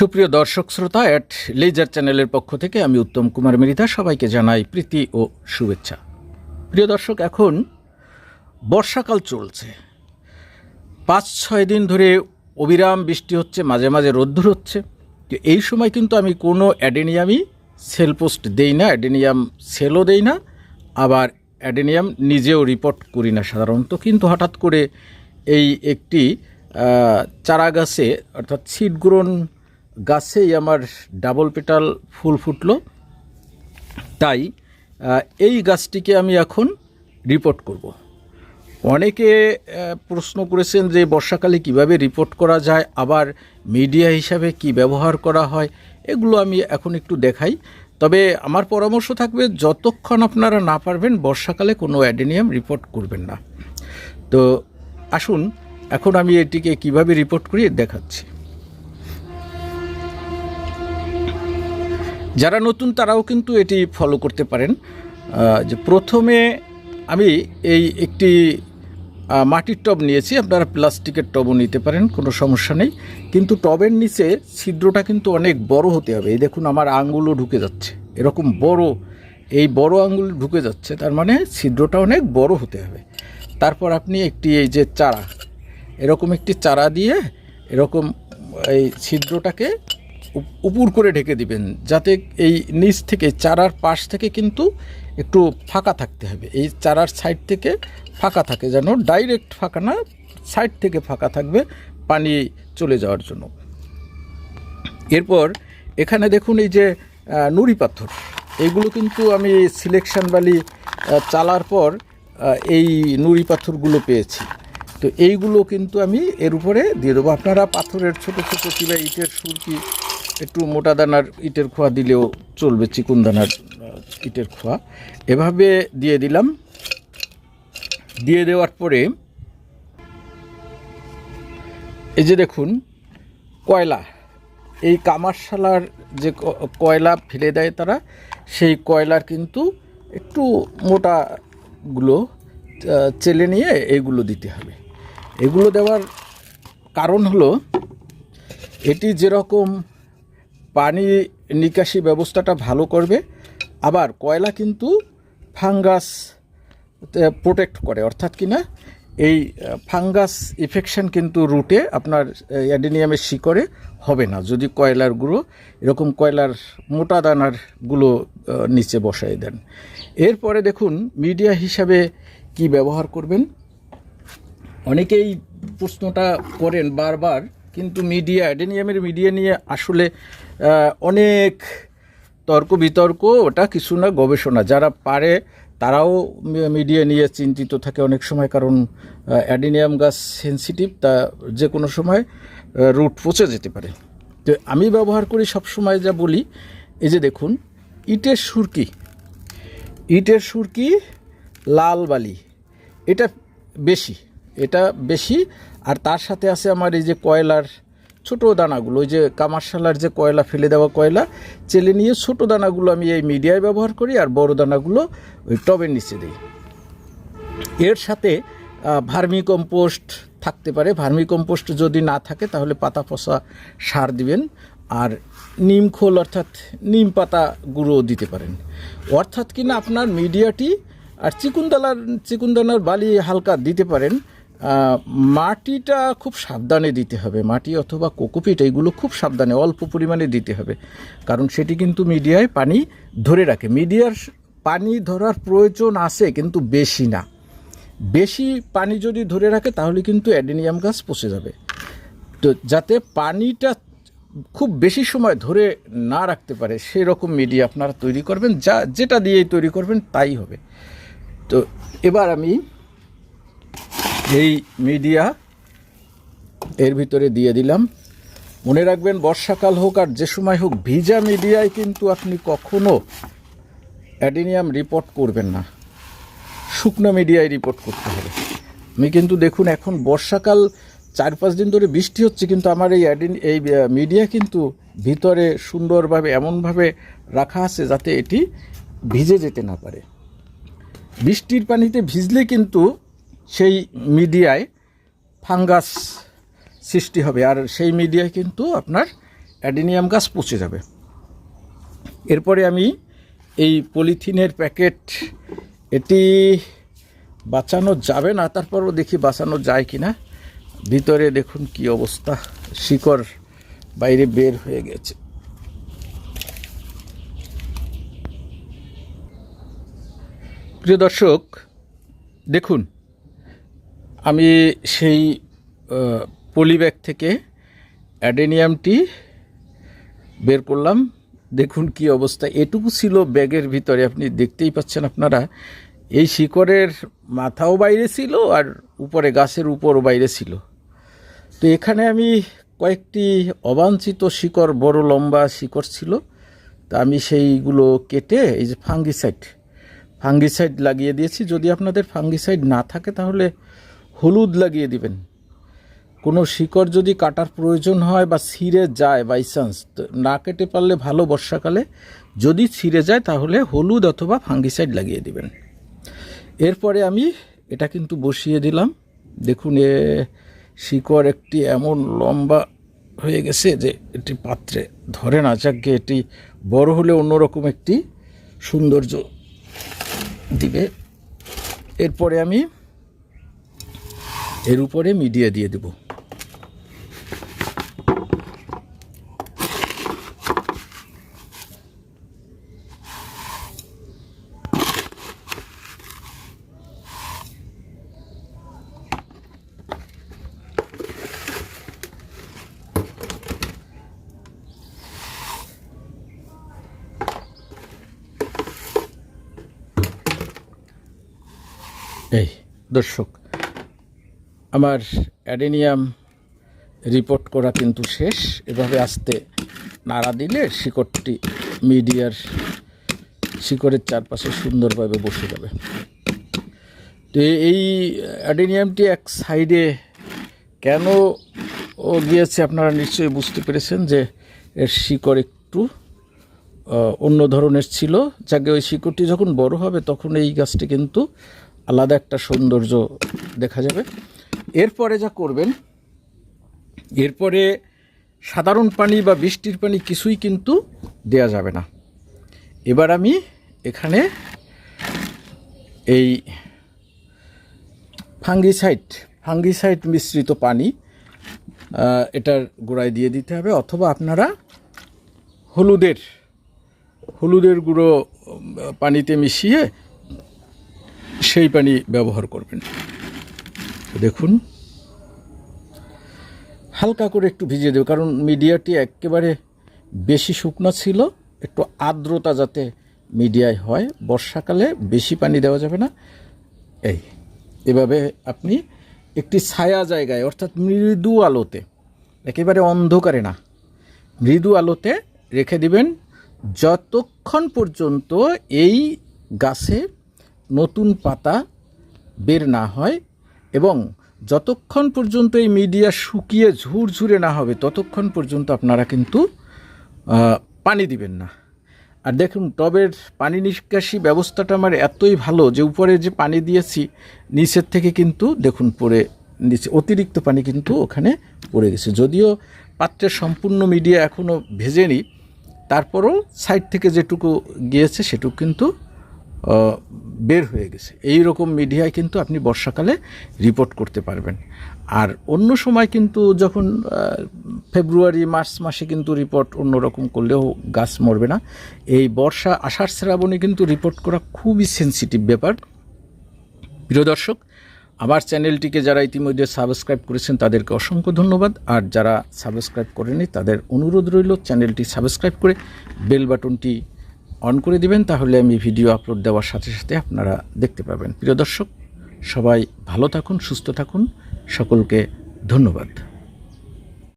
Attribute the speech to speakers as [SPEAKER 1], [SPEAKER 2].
[SPEAKER 1] সুপ্রিয় দর্শক শ্রোতা অ্যাট লেজার চ্যানেলের পক্ষ থেকে আমি উত্তম কুমার মৃধা সবাইকে জানাই প্রীতি ও শুভেচ্ছা। প্রিয় দর্শক, এখন বর্ষাকাল চলছে। পাঁচ ছয় দিন ধরে অবিরাম বৃষ্টি হচ্ছে, মাঝে মাঝে রোদ্দুর হচ্ছে। তো এই সময় কিন্তু আমি কোনো অ্যাডেনিয়ামই সেল পোস্ট দেই না, অ্যাডেনিয়াম সেলও দেই না, আবার অ্যাডেনিয়াম নিজেও রিপোর্ট করি না সাধারণত। কিন্তু হঠাৎ করে এই একটি চারা গাছে অর্থাৎ সিড গ্রোন গাছেই আমার ডাবল পেটাল ফুল ফুটলো। তাই এই গাছটিকে আমি এখন রিপোর্ট করব। অনেকে প্রশ্ন করেছেন যে বর্ষাকালে কীভাবে রিপোর্ট করা যায়, আবার মিডিয়া হিসাবে কি ব্যবহার করা হয়, এগুলো আমি এখন একটু দেখাই। তবে আমার পরামর্শ থাকবে, যতক্ষণ আপনারা না পারবেন, বর্ষাকালে কোনো অ্যাডেনিয়াম রিপোর্ট করবেন না। তো, আসুন, এখন আমি এটিকে কীভাবে রিপোর্ট করি, দেখাচ্ছি। যারা নতুন, তারাও কিন্তু এটি ফলো করতে পারেন। যে প্রথমে আমি এই একটি মাটির টব নিয়েছি, আপনারা প্লাস্টিকের টবও নিতে পারেন, কোনো সমস্যা নেই। কিন্তু টবের নিচে ছিদ্রটা কিন্তু অনেক বড় হতে হবে। এই দেখুন, আমার আঙ্গুলও ঢুকে যাচ্ছে। এরকম বড়, এই বড় আঙ্গুল ঢুকে যাচ্ছে, তার মানে ছিদ্রটা অনেক বড় হতে হবে। তারপর আপনি একটি, এই যে চারা, এরকম একটি চারা দিয়ে এরকম, এই ছিদ্রটাকে উপুর করে ঢেকে দিবেন, যাতে এই নিচ থেকে, চারার পাশ থেকে কিন্তু একটু ফাঁকা থাকতে হবে। এই চারার সাইড থেকে ফাঁকা থাকে, যেন ডাইরেক্ট ফাঁকা না সাইড থেকে ফাঁকা থাকবে পানি চলে যাওয়ার জন্য। এরপর এখানে দেখুন এই যে নুড়ি পাথর। এইগুলো কিন্তু আমি সিলেকশন বালি চালার পর এই নুড়ি পাথরগুলো পেয়েছি। তো এইগুলো কিন্তু আমি এর উপরে দিয়ে দেবো। আপনারা পাথরের ছোট ছোট কিংবা ইটের সুরকি একটু মোটা দানার ইটের খোয়া দিলেও চলবে, চিকুন দানার ইটের খোয়া। এভাবে দিয়ে দিলাম। দিয়ে দেওয়ার পরে এই যে দেখুন, কয়লা। এই কামারশালার যে কয়লা ফেলে দেয় তারা, সেই কয়লার কিন্তু একটু মোটাগুলো চেলে নিয়ে এইগুলো দিতে হবে। এগুলো দেওয়ার কারণ হলো, এটি যেরকম পানি নিকাশি ব্যবস্থাটা ভালো করবে। আবার কয়লা কিন্তু ফাঙ্গাস প্রোটেক্ট করে। অর্থাৎ কি না, এই ফাঙ্গাস ইনফেকশন কিন্তু রুটে আপনার অ্যাডেনিয়ামের শিকড়ে হবে না। যদি কয়লার গুঁড়ো, এরকম কয়লার মোটা দানারগুলো নিচে বসাই দেন। এরপরে দেখুন মিডিয়া হিসাবে কি ব্যবহার করবেন? অনেকেই প্রশ্নটা করেন বারবার কিন্তু মিডিয়া অ্যাডেনিয়ামের মিডিয়া নিয়ে আসলে অনেক তর্ক বিতর্ক, ওটা কিছু না, গবেষণা। যারা পারে, তারাও মিডিয়া নিয়ে চিন্তিত থাকে অনেক সময়, কারণ অ্যাডেনিয়াম গাছ সেন্সিটিভ তা যে কোনো সময় রুট পচে যেতে পারে। তো আমি ব্যবহার করি সব সময় যা বলি, এই যে দেখুন, ইটের সুরকি ইটের সুরকি লাল বালি, এটা বেশি এটা বেশি আর তার সাথে আছে আমার এই যে কয়লার ছোট দানাগুলো, ওই যে কামারশালার যে কয়লা, ফেলে দেওয়া কয়লা, চেলে নিয়ে ছোট দানাগুলো আমি এই মিডিয়ায় ব্যবহার করি আর বড় দানাগুলো ওই টবের নিচে দিই। এর সাথে ভার্মি কম্পোস্ট থাকতে পারে। ভার্মি কম্পোস্ট যদি না থাকে তাহলে পাতা পচা সার দিবেন আর নিম খোল অর্থাৎ নিম পাতা গুঁড়ো দিতে পারেন। অর্থাৎ কিনা আপনার মিডিয়াটি আর চিকুনদালার চিকুনদানার বালি হালকা দিতে পারেন। মাটিটা খুব সাবধানে দিতে হবে। মাটি অথবা কোকোপিট এইগুলো খুব সাবধানে, অল্প পরিমাণে দিতে হবে। কারণ সেটি কিন্তু মিডিয়ায় পানি ধরে রাখে। মিডিয়ার পানি ধরার প্রয়োজন আছে, কিন্তু বেশি না। বেশি পানি যদি ধরে রাখে, তাহলে কিন্তু অ্যাডেনিয়াম গাছ পচে যাবে। তো যাতে পানিটা খুব বেশি সময় ধরে না রাখতে পারে সেই রকম মিডিয়া আপনারা তৈরি করবেন। যা, যেটা দিয়েই তৈরি করবেন, তাই হবে। তো এবার আমি এই মিডিয়া এর ভিতরে দিয়ে দিলাম। মনে রাখবেন, বর্ষাকাল হোক আর যে সময় হোক, ভিজা মিডিয়ায় কিন্তু আপনি কখনো অ্যাডেনিয়াম রিপোর্ট করবেন না। শুকনো মিডিয়ায় রিপোর্ট করতে হবে। আমি কিন্তু দেখুন, এখন বর্ষাকাল চার পাঁচ দিন ধরে বৃষ্টি হচ্ছে, কিন্তু আমার এই অ্যাডিন, এই মিডিয়া কিন্তু ভিতরে সুন্দরভাবে, এমনভাবে রাখা আছে যাতে এটি ভিজে যেতে না পারে। বৃষ্টির পানিতে ভিজলে কিন্তু সেই মিডিয়ায় ফাঙ্গাস সৃষ্টি হবে। আর সেই মিডিয়ায় কিন্তু আপনার অ্যাডিনিয়াম গাছ পচে যাবে। এরপরে আমি এই পলিথিনের প্যাকেট, এটি বাঁচানো যাবে না, তারপরও দেখি বাঁচানো যায় কি না ভিতরে দেখুন কি অবস্থা, শিকড় বাইরে বের হয়ে গেছে। প্রিয় দর্শক, দেখুন আমি সেই পলিব্যাগ থেকে অ্যাডেনিয়ামটি বের করলাম। দেখুন কি অবস্থা। এটুকু ছিল ব্যাগের ভিতরে, আপনি দেখতেই পাচ্ছেন আপনারা। এই শিকড়ের মাথাও বাইরে ছিল আর উপরে গাছের উপরও বাইরে ছিল। তো এখানে আমি কয়েকটি অবাঞ্ছিত শিকড়, বড় লম্বা শিকড় ছিল। তা আমি সেইগুলো কেটে, এই যে ফাঙ্গিসাইড ফাঙ্গিসাইড লাগিয়ে দিয়েছি। যদি আপনাদের ফাঙ্গিসাইড না থাকে তাহলে হলুদ লাগিয়ে দিবেন। কোনো শিকড় যদি কাটার প্রয়োজন হয় বা ছিঁড়ে যায় বাই চান্স না কেটে পারলে ভালো বর্ষাকালে। যদি ছিঁড়ে যায় তাহলে হলুদ অথবা ফাঙ্গিসাইড লাগিয়ে দিবেন। এরপরে আমি এটা কিন্তু বসিয়ে দিলাম। দেখুন, এ শিকড় একটি এমন লম্বা হয়ে গেছে যে এটি পাত্রে ধরে না যাকে এটি বড় হলে অন্যরকম একটি সৌন্দর্য দিবে। এরপরে আমি এর উপরে মিডিয়া দিয়ে দেব। এই দর্শক আমার অ্যাডেনিয়াম রিপোর্ট করা কিন্তু শেষ। এভাবে আসতে নাড়া দিলে শিকড়টি মিডিয়ার শিকড়ের চারপাশে সুন্দরভাবে বসে যাবে। তো এই অ্যাডেনিয়ামটি এক সাইডে কেন ও গিয়েছে আপনারা নিশ্চয়ই বুঝতে পেরেছেন যে এর শিকড় একটু অন্য ধরনের ছিল। যাকে ওই শিকড়টি যখন বড় হবে তখন এই গাছটি কিন্তু আলাদা একটা সৌন্দর্য দেখা যাবে। এরপরে যা করবেন, এরপরে সাধারণ পানি বা বৃষ্টির পানি কিছুই কিন্তু দেয়া যাবে না। এবার আমি এখানে এই ফাঙ্গিসাইড ফাঙ্গিসাইড মিশ্রিত পানি এটার গোড়ায় দিয়ে দিতে হবে, অথবা আপনারা হলুদের হলুদের গুঁড়ো পানিতে মিশিয়ে সেই পানি ব্যবহার করবেন। দেখুন। হালকা করে একটু ভিজিয়ে দেবে, কারণ মিডিয়াটি একেবারে বেশি শুকনো ছিল। একটু আর্দ্রতা যাতে মিডিয়ায় হয়, বর্ষাকালে বেশি পানি দেওয়া যাবে না। এই, এভাবে আপনি একটি ছায়া জায়গায়, অর্থাৎ মৃদু আলোতে, একেবারে অন্ধকারে না, মৃদু আলোতে রেখে দিবেন। যতক্ষণ পর্যন্ত এই গাছে নতুন পাতা বের না হয় এবং যতক্ষণ পর্যন্ত এই মিডিয়া শুকিয়ে ঝুরঝুরে না হবে, ততক্ষণ পর্যন্ত আপনারা কিন্তু পানি দিবেন না। আর দেখুন, টবের পানি নিষ্কাশি ব্যবস্থাটা আমার এতই ভালো যে উপরে যে পানি দিয়েছি, নিচের থেকে কিন্তু দেখুন পড়ে, নিচে অতিরিক্ত পানি কিন্তু ওখানে পড়ে গেছে। যদিও পাত্রের সম্পূর্ণ মিডিয়া এখনও ভেজেনি, তারপরও সাইড থেকে যেটুকু গিয়েছে সেটুকু কিন্তু বের হয়ে গেছে। এই রকম মিডিয়ায় কিন্তু আপনি বর্ষাকালে রিপোর্ট করতে পারবেন। আর অন্য সময় কিন্তু যখন ফেব্রুয়ারি মার্চ মাসে কিন্তু রিপোর্ট অন্যরকম করলেও গাছ মরবে না। এই বর্ষা আষাঢ় শ্রাবণে কিন্তু রিপোর্ট করা খুবই সেন্সিটিভ ব্যাপার। প্রিয় দর্শক, আমার চ্যানেলটিকে যারা ইতিমধ্যে সাবস্ক্রাইব করেছেন, তাদেরকে অসংখ্য ধন্যবাদ। আর যারা সাবস্ক্রাইব করেনি তাদের অনুরোধ রইল চ্যানেলটি সাবস্ক্রাইব করে বেল বাটনটি অন করে দিবেন, তাহলে আমি ভিডিও আপলোড দেওয়ার সাথে সাথে আপনারা দেখতে পাবেন। প্রিয় দর্শক, সবাই ভালো থাকুন, সুস্থ থাকুন। সকলকে ধন্যবাদ।